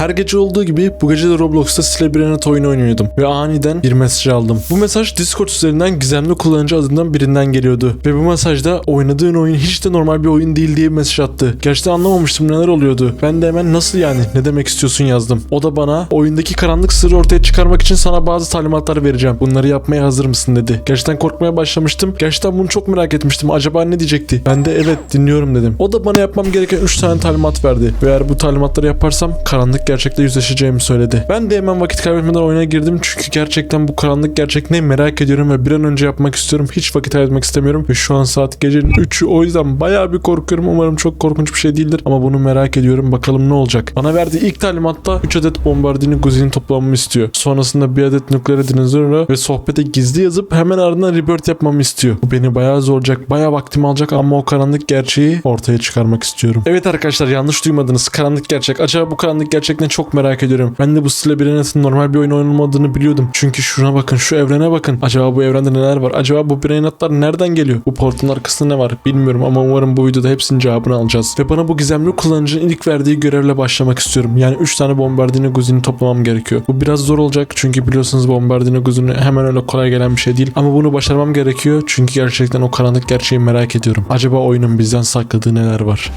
Her gece olduğu gibi bu gece de Roblox'ta Celebrity oyunu oynuyordum ve aniden bir mesaj aldım. Bu mesaj Discord üzerinden gizemli kullanıcı adından birinden geliyordu ve bu mesajda oynadığın oyun hiç de normal bir oyun değil diye mesaj attı. Gerçekten anlamamıştım neler oluyordu. Ben de hemen nasıl yani ne demek istiyorsun yazdım. O da bana oyundaki karanlık sırrı ortaya çıkarmak için sana bazı talimatlar vereceğim. Bunları yapmaya hazır mısın dedi. Gerçekten korkmaya başlamıştım. Gerçekten bunu çok merak etmiştim. Acaba ne diyecekti? Ben de evet dinliyorum dedim. O da bana yapmam gereken 3 tane talimat verdi. Ve eğer bu talimatları yaparsam karanlık gerçekle yüzleşeceğimi söyledi. Ben de hemen vakit kaybetmeden oyuna girdim. Çünkü gerçekten bu karanlık gerçek ne merak ediyorum ve bir an önce yapmak istiyorum. Hiç vakit kaybetmek istemiyorum. Ve şu an saat gecenin 3'ü o yüzden bayağı bir korkuyorum. Umarım çok korkunç bir şey değildir. Ama bunu merak ediyorum. Bakalım ne olacak. Bana verdiği ilk talimatta 3 adet bombardini guzini toplamamı istiyor. Sonrasında bir adet nükleer dinozor ve sohbete gizli yazıp hemen ardından rebirth yapmamı istiyor. Bu beni bayağı zorlayacak. Bayağı vaktimi alacak ama o karanlık gerçeği ortaya çıkarmak istiyorum. Evet arkadaşlar yanlış duymadınız. Karanlık gerçek. Acaba bu karanlık gerçek ne çok merak ediyorum. Ben de bu Slabirinath'ın normal bir oyun olmadığını biliyordum. Çünkü şuna bakın şu evrene bakın. Acaba bu evrende neler var? Acaba bu Brainatlar nereden geliyor? Bu portun arkasında ne var? Bilmiyorum ama umarım bu videoda hepsinin cevabını alacağız. Ve bana bu gizemli kullanıcının ilk verdiği görevle başlamak istiyorum. Yani 3 tane bombardino guzini toplamam gerekiyor. Bu biraz zor olacak çünkü biliyorsunuz bombardino guzini hemen öyle kolay gelen bir şey değil. Ama bunu başarmam gerekiyor çünkü gerçekten o karanlık gerçeği merak ediyorum. Acaba oyunun bizden sakladığı neler var?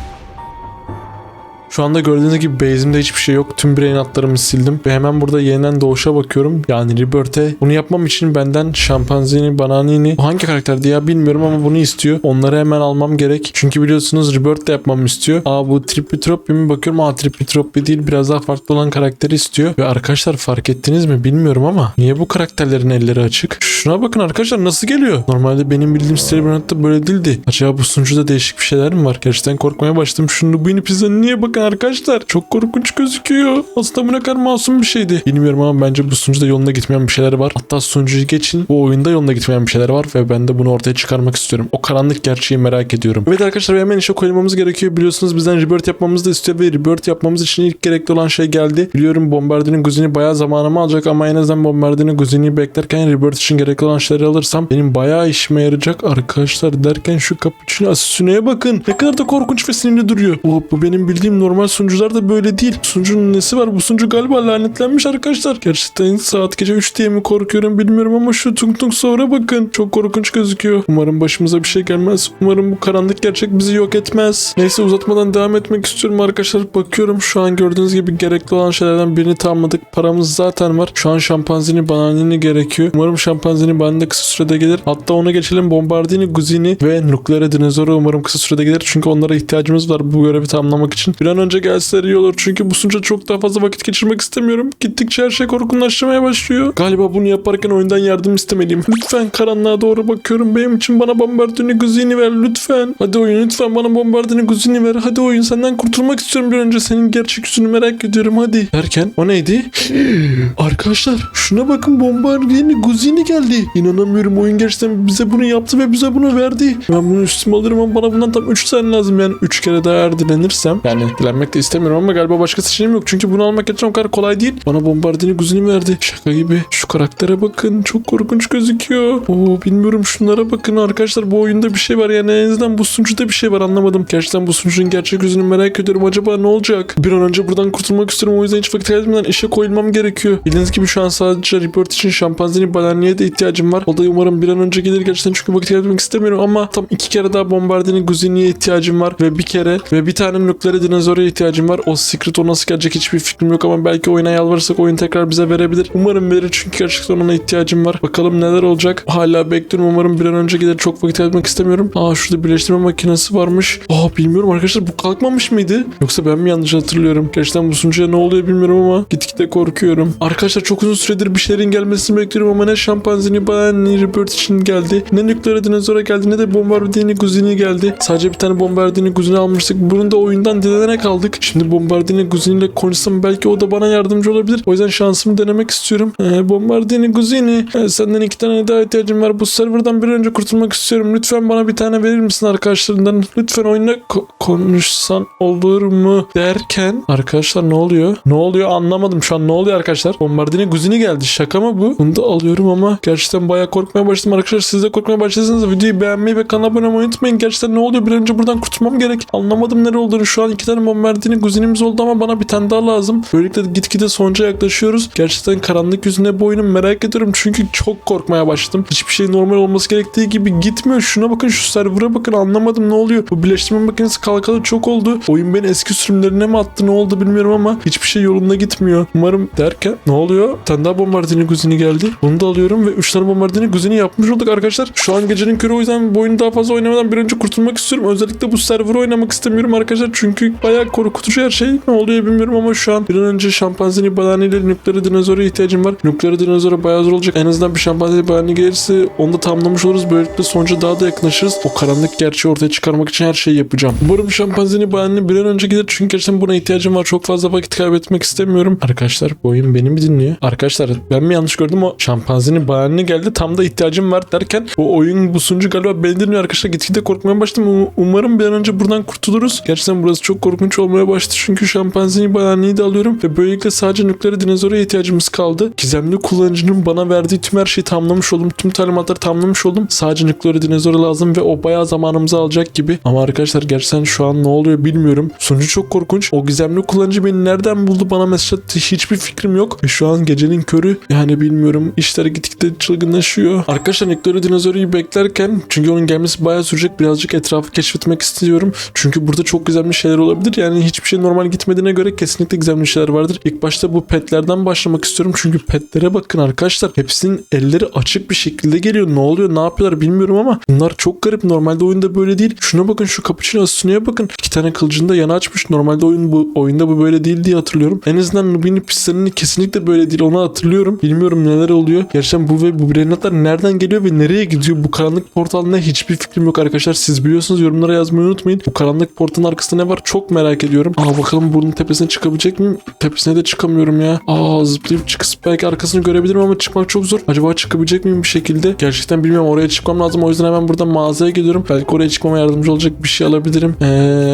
Şu anda gördüğünüz gibi base'imde hiçbir şey yok. Tüm brain atlarımı sildim ve hemen burada yeniden doğuşa bakıyorum. Yani Rebirth'e. Bunu yapmam için benden şampanzini, bananini bu hangi karakterdi ya bilmiyorum ama bunu istiyor. Onları hemen almam gerek. Çünkü biliyorsunuz Rebirth de yapmamı istiyor. Aa bu Tripitropi mi bakıyorum. Aa Tripitropi değil biraz daha farklı olan karakteri istiyor. Ve arkadaşlar fark ettiniz mi bilmiyorum ama niye bu karakterlerin elleri açık? Şuna bakın arkadaşlar nasıl geliyor? Normalde benim bildiğim Celebrant'ta böyle değildi. Acaba bu sunucuda değişik bir şeyler mi var? Gerçekten korkmaya başladım. Şunu bu inip niye bakın arkadaşlar? Çok korkunç gözüküyor. Aslında bu ne kadar masum bir şeydi. Bilmiyorum ama bence bu sunucuda yolunda gitmeyen bir şeyler var. Hatta sunucuyu geçin. Bu oyunda yolunda gitmeyen bir şeyler var ve ben de bunu ortaya çıkarmak istiyorum. O karanlık gerçeği merak ediyorum. Evet arkadaşlar hemen işe koyulmamız gerekiyor. Biliyorsunuz bizden rebirth yapmamızı da istiyor ve rebirth yapmamız için ilk gerekli olan şey geldi. Biliyorum Bombardino Guzini bayağı zamanımı alacak ama en azından Bombardino Guzini'yi beklerken rebirth için gerekli olan şeyleri alırsam benim bayağı işime yarayacak arkadaşlar derken şu cappuccino asesineye bakın. Ne kadar da korkunç ve sinirli duruyor. Oh, bu benim bildiğim normal sunucular da böyle değil. Sunucunun nesi var? Bu sunucu galiba lanetlenmiş arkadaşlar. Gerçekten saat gece 3 diye mi korkuyorum bilmiyorum ama şu tung tung sonra bakın. Çok korkunç gözüküyor. Umarım başımıza bir şey gelmez. Umarım bu karanlık gerçek bizi yok etmez. Neyse uzatmadan devam etmek istiyorum arkadaşlar. Bakıyorum şu an gördüğünüz gibi gerekli olan şeylerden birini tamamladık. Paramız zaten var. Şu an şampanzini bananini gerekiyor. Umarım şampanzini bananini kısa sürede gelir. Hatta ona geçelim bombardini guzini ve nukleer dinozoru umarım kısa sürede gelir. Çünkü onlara ihtiyacımız var bu görevi tamamlamak için. Bir an önce gelseler iyi olur. Çünkü bu sunucuda çok daha fazla vakit geçirmek istemiyorum. Gittikçe her şey korkunlaşmaya başlıyor. Galiba bunu yaparken oyundan yardım istemeliyim. Lütfen karanlığa doğru bakıyorum. Benim için bana bombardini guzini ver lütfen. Hadi oyun lütfen bana bombardini guzini ver. Hadi oyun senden kurtulmak istiyorum bir önce. Senin gerçek yüzünü merak ediyorum hadi. Derken o neydi? Arkadaşlar şuna bakın bombardini guzini geldi. İnanamıyorum oyun gerçekten bize bunu yaptı ve bize bunu verdi. Ben bunu üstüme alırım ama bana bundan tam 3 tane lazım yani 3 kere daha eğer dilenirsem. Yani dilenmek de istemiyorum ama galiba başka seçeneğim yok. Çünkü bunu almak gerçekten o kadar kolay değil. Bana bombardini guzini verdi. Şaka gibi. Şu karaktere bakın. Çok korkunç gözüküyor. Oo bilmiyorum şunlara bakın arkadaşlar. Bu oyunda bir şey var yani en azından bu sunucuda bir şey var anlamadım. Gerçekten bu sunucunun gerçek yüzünü merak ediyorum. Acaba ne olacak? Bir an önce buradan kurtulmak istiyorum. O yüzden hiç vakit kaybetmeden işe koyulmam gerekiyor. Bildiğiniz gibi şu an sadece report için şampanzini balerniye de ihtiyacım var. O da umarım bir an önce gelir gerçekten çünkü vakit kaybetmek istemiyorum ama tam iki kere daha bombardini guziniye ihtiyacım var ve bir kere ve bir tane nükleer dinozora ihtiyacım var. O secret o nasıl gelecek hiçbir fikrim yok ama belki oyuna yalvarırsak oyun tekrar bize verebilir. Umarım verir çünkü gerçekten ona ihtiyacım var. Bakalım neler olacak. Hala bekliyorum umarım bir an önce gelir. Çok vakit kaybetmek istemiyorum. Aa şurada birleştirme makinesi varmış. Aa bilmiyorum arkadaşlar bu kalkmamış mıydı? Yoksa ben mi yanlış hatırlıyorum? Gerçekten bu sunucuya ne oluyor bilmiyorum ama gitgide korkuyorum. Arkadaşlar çok uzun süredir bir şeylerin gelmesini bekliyorum ama ne şampanzini bana ne rebirth için geldi. Ne nükleer dinozora geldi ne de bombardini guzini geldi. Sadece bir tane bombardini guzini almıştık. Bunu da oyundan dilenerek aldık. Şimdi bombardini guzini ile konuşsam belki o da bana yardımcı olabilir. O yüzden şansımı denemek istiyorum. Ee, bombardini guzini ee, senden iki tane daha ihtiyacım var. Bu serverdan bir önce kurtulmak istiyorum. Lütfen bana bir tane verir misin arkadaşlarından? Lütfen oyuna ko- konuşsan olur mu derken arkadaşlar ne oluyor? Ne oluyor anlamadım şu an ne oluyor arkadaşlar? Bombardini guzini geldi. Şaka mı bu? Bunu da alıyorum ama gerçekten bayağı korkmaya başladım arkadaşlar. Siz de korkmaya başladıysanız videoyu beğenmeyi ve kanala abone olmayı unutmayın. Gerçekten ne oluyor? Bir önce buradan kurtulmam gerek. Anlamadım nere olduğunu. Şu an iki tane bombardini kuzenimiz oldu ama bana bir tane daha lazım. Böylelikle gitgide sonuca yaklaşıyoruz. Gerçekten karanlık yüzüne bu oyunu merak ediyorum. Çünkü çok korkmaya başladım. Hiçbir şey normal olması gerektiği gibi gitmiyor. Şuna bakın şu server'a bakın anlamadım ne oluyor. Bu birleştirme makinesi kalkalı çok oldu. Oyun beni eski sürümlerine mi attı ne oldu bilmiyorum ama hiçbir şey yolunda gitmiyor. Umarım derken ne oluyor? Bir tane daha bombardini kuzeni geldi. Bunu da alıyorum ve 3 tane bombardini kuzeni yapmış olduk arkadaşlar. Şu an gecenin körü o yüzden bu oyunu daha fazla oynamadan bir önce kurtulmak istiyorum. Özellikle bu server'ı oynamak istemiyorum arkadaşlar. Çünkü bayağı korkutucu her şey. Ne oluyor bilmiyorum ama şu an bir an önce şampanzini bananiyle nükleer dinozora ihtiyacım var. Nükleer dinozora bayağı zor olacak. En azından bir şampanzini banani gelirse onu da tamamlamış oluruz. Böylelikle sonuca daha da yakınlaşırız. O karanlık gerçeği ortaya çıkarmak için her şeyi yapacağım. Umarım şampanzini banani bir an önce gelir. Çünkü gerçekten buna ihtiyacım var. Çok fazla vakit kaybetmek istemiyorum. Arkadaşlar bu oyun beni mi dinliyor? Arkadaşlar ben mi yanlış gördüm o şampanzini banani geldi. Tam da ihtiyacım var derken bu oyun bu sunucu galiba beni dinliyor arkadaşlar. Gitgide korkmaya başladım. Um- Umarım bir an önce buradan kurtuluruz. Gerçekten burası çok korkunç olmaya başladı. Çünkü şampanzini bananiyi de alıyorum. Ve böylelikle sadece nükleer dinozora ihtiyacımız kaldı. Gizemli kullanıcının bana verdiği tüm her şeyi tamamlamış oldum. Tüm talimatları tamamlamış oldum. Sadece nükleer dinozora lazım ve o bayağı zamanımızı alacak gibi. Ama arkadaşlar gerçekten şu an ne oluyor bilmiyorum. Sonucu çok korkunç. O gizemli kullanıcı beni nereden buldu bana mesaj attı. Hiçbir fikrim yok. Ve şu an gecenin körü. Yani bilmiyorum. İşler gittikçe çılgınlaşıyor. Arkadaşlar nükleer dinozoru beklerken çünkü onun gelmesi bayağı sürecek. Birazcık etrafı keşfetmek istiyorum. Çünkü burada çok gizemli şeyler olabilir. Yani hiçbir şey normal gitmediğine göre kesinlikle gizemli şeyler vardır. İlk başta bu petlerden başlamak istiyorum. Çünkü petlere bakın arkadaşlar. Hepsinin elleri açık bir şekilde geliyor. Ne oluyor ne yapıyorlar bilmiyorum ama bunlar çok garip. Normalde oyunda böyle değil. Şuna bakın şu cappuccino Asune'ye bakın. İki tane kılıcını da yana açmış. Normalde oyun bu oyunda bu böyle değil diye hatırlıyorum. En azından Nubini Pisler'in kesinlikle böyle değil. Onu hatırlıyorum. Bilmiyorum neler oluyor. Gerçekten bu ve bu brenatlar nereden geliyor ve nereye gidiyor? Bu karanlık portal ne? Hiçbir fikrim yok arkadaşlar. Siz biliyorsunuz yorumlara yazmayı unutmayın. Bu karanlık portalın arkasında ne var? Çok merak ediyorum. Aa bakalım bunun tepesine çıkabilecek miyim? Tepesine de çıkamıyorum ya. Aa zıplayıp çıkıp belki arkasını görebilirim ama çıkmak çok zor. Acaba çıkabilecek miyim bir şekilde? Gerçekten bilmiyorum. Oraya çıkmam lazım. O yüzden hemen buradan mağazaya gidiyorum. Belki oraya çıkmama yardımcı olacak bir şey alabilirim. Ee,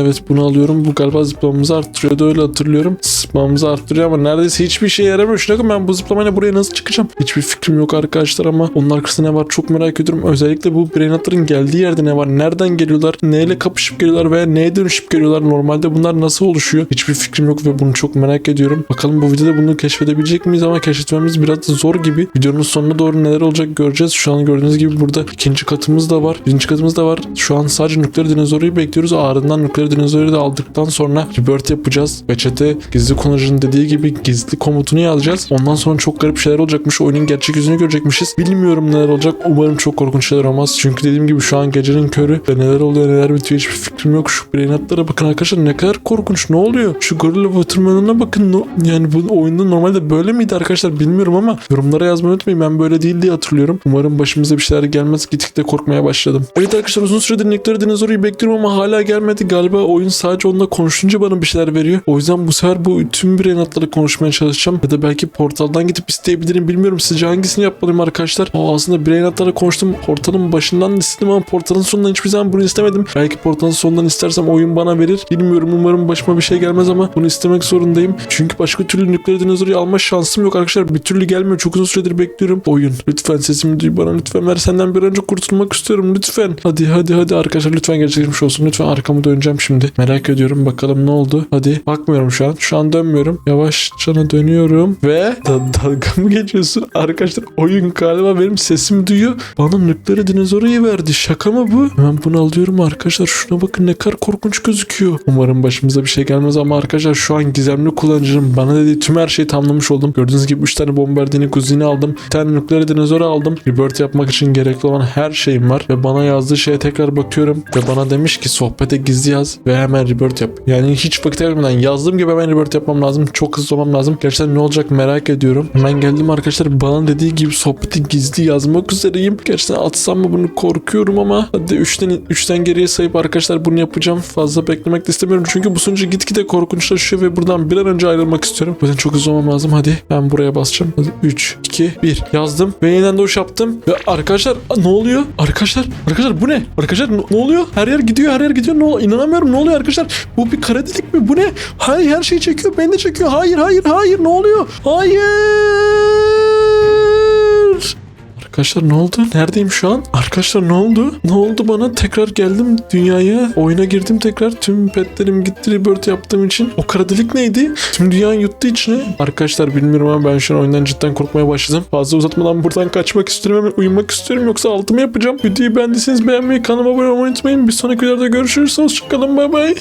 evet bunu alıyorum. Bu galiba zıplamamızı arttırıyordu öyle hatırlıyorum. Zıplamamızı arttırıyor ama neredeyse hiçbir şey yaramıyor. Şuna ben bu zıplamayla buraya nasıl çıkacağım? Hiçbir fikrim yok arkadaşlar ama onun arkasında ne var çok merak ediyorum. Özellikle bu brainatların geldiği yerde ne var? Nereden geliyorlar? Neyle kapışıp geliyorlar veya neye dönüşüp geliyorlar? Normalde bunlar nasıl oluşuyor? Hiçbir fikrim yok ve bunu çok merak ediyorum. Bakalım bu videoda bunu keşfedebilecek miyiz ama keşfetmemiz biraz zor gibi. Videonun sonuna doğru neler olacak göreceğiz. Şu an gördüğünüz gibi burada ikinci katımız da var. Birinci katımız da var. Şu an sadece nükleer dinozoru bekliyoruz. Ardından nükleer dinozoru da aldıktan sonra rebirth yapacağız. Ve chat'e gizli kullanıcının dediği gibi gizli komutunu yazacağız. Ondan sonra çok garip şeyler olacakmış. Oyunun gerçek yüzünü görecekmişiz. Bilmiyorum neler olacak. Umarım çok korkunç şeyler olmaz. Çünkü dediğim gibi şu an gecenin körü ve neler oluyor neler bitiyor hiçbir fikrim yok. Şu brainatlara bakın arkadaşlar ne kadar korkunç. Ne oluyor? Şu Gorilla Watermelon'a bakın. No- Yani bu oyunda normalde böyle miydi arkadaşlar bilmiyorum ama yorumlara yazmayı unutmayın. Ben böyle değil diye hatırlıyorum. Umarım başımıza bir şeyler gelmez. Gittikçe korkmaya başladım. Evet arkadaşlar uzun süredir Nükleer Dinozor'u bekliyorum ama hala gelmedi. Galiba oyun sadece onunla konuşunca bana bir şeyler veriyor. O yüzden bu sefer bu tüm brainatları konuşmaya çalışacağım. Ya da belki portaldan gidip isteyebilirim. Bilmiyorum sizce hangisini yapmalıyım arkadaşlar? Aa, aslında brainatlara konuştum. Portalın başından istedim ama portalın sonundan hiçbir zaman bunu istemedim. Belki portalın sonundan istersem oyun bana verir. Bilmiyorum umarım başıma bir şey gelmez ama bunu istemek zorundayım. Çünkü başka türlü nükleer dinozor'u alma şansım yok arkadaşlar. Bir türlü gelmiyor. Çok uzun süredir bekliyorum. Oyun. Lütfen sesimi duy bana lütfen ver. Senden bir önce kurtulmak istiyorum. Lütfen. Hadi hadi hadi arkadaşlar lütfen gerçekleşmiş olsun. Lütfen arkamı döneceğim şimdi. Merak ediyorum bakalım ne oldu. Hadi bakmıyorum şu an. Şu an dönmüyorum. Yavaşça dönüyorum ve da dalga mı geçiyorsun? Arkadaşlar oyun galiba benim sesimi duyuyor. Bana nükleer dinozoru verdi. Şaka mı bu? Hemen bunu alıyorum arkadaşlar. Şuna bakın ne kadar korkunç gözüküyor. Umarım başımıza bir şey gelmez ama arkadaşlar şu an gizemli kullanıcının bana dediği tüm her şeyi tamamlamış oldum. Gördüğünüz gibi 3 tane bombardini kuzini aldım. Bir tane nükleer dinozor aldım. Rebirth yapmak için gerekli olan her şeyim var. Ve bana yazdığı şeye tekrar bakıyorum. Ve bana demiş ki sohbete gizli yaz ve hemen rebirth yap. Yani hiç vakit vermeden yazdığım gibi hemen rebirth yapmam lazım. Çok hızlı olmam lazım. Gerçekten ne olacak merak ediyorum. Hemen geldim arkadaşlar. Bana dediği gibi sohbeti gizli yazmak üzereyim. Gerçekten atsam mı bunu korkuyorum ama hadi 3'ten 3'ten geriye sayıp arkadaşlar bunu yapacağım. Fazla beklemek de istemiyorum. Çünkü bu sunucu gitgide korkunçlaşıyor ve buradan bir an önce ayrılmak istiyorum. Yüzden çok hızlı olmam lazım. Hadi ben buraya basacağım. Hadi 3, 2, 1 yazdım ve yeniden doğuş yaptım. Ve arkadaşlar ne oluyor? Arkadaşlar arkadaşlar bu ne? Arkadaşlar ne, oluyor? Her yer gidiyor her yer gidiyor. Ne İnanamıyorum ne oluyor arkadaşlar? Bu bir kara delik mi? Bu ne? Hayır her şeyi çekiyor. Beni de çekiyor. Hayır hayır hayır ne oluyor? Hayır. Arkadaşlar ne oldu? Neredeyim şu an? Arkadaşlar ne oldu? Ne oldu bana? Tekrar geldim dünyaya. Oyuna girdim tekrar. Tüm petlerim gitti rebirth yaptığım için. O kara delik neydi? Tüm dünyayı yuttu içine. Arkadaşlar bilmiyorum ama ben şu an oyundan cidden korkmaya başladım. Fazla uzatmadan buradan kaçmak istiyorum. Hemen uyumak istiyorum. Yoksa altımı yapacağım. Videoyu beğendiyseniz beğenmeyi, kanalıma abone olmayı unutmayın. Bir sonraki videoda görüşürüz. Hoşçakalın. Bay bay.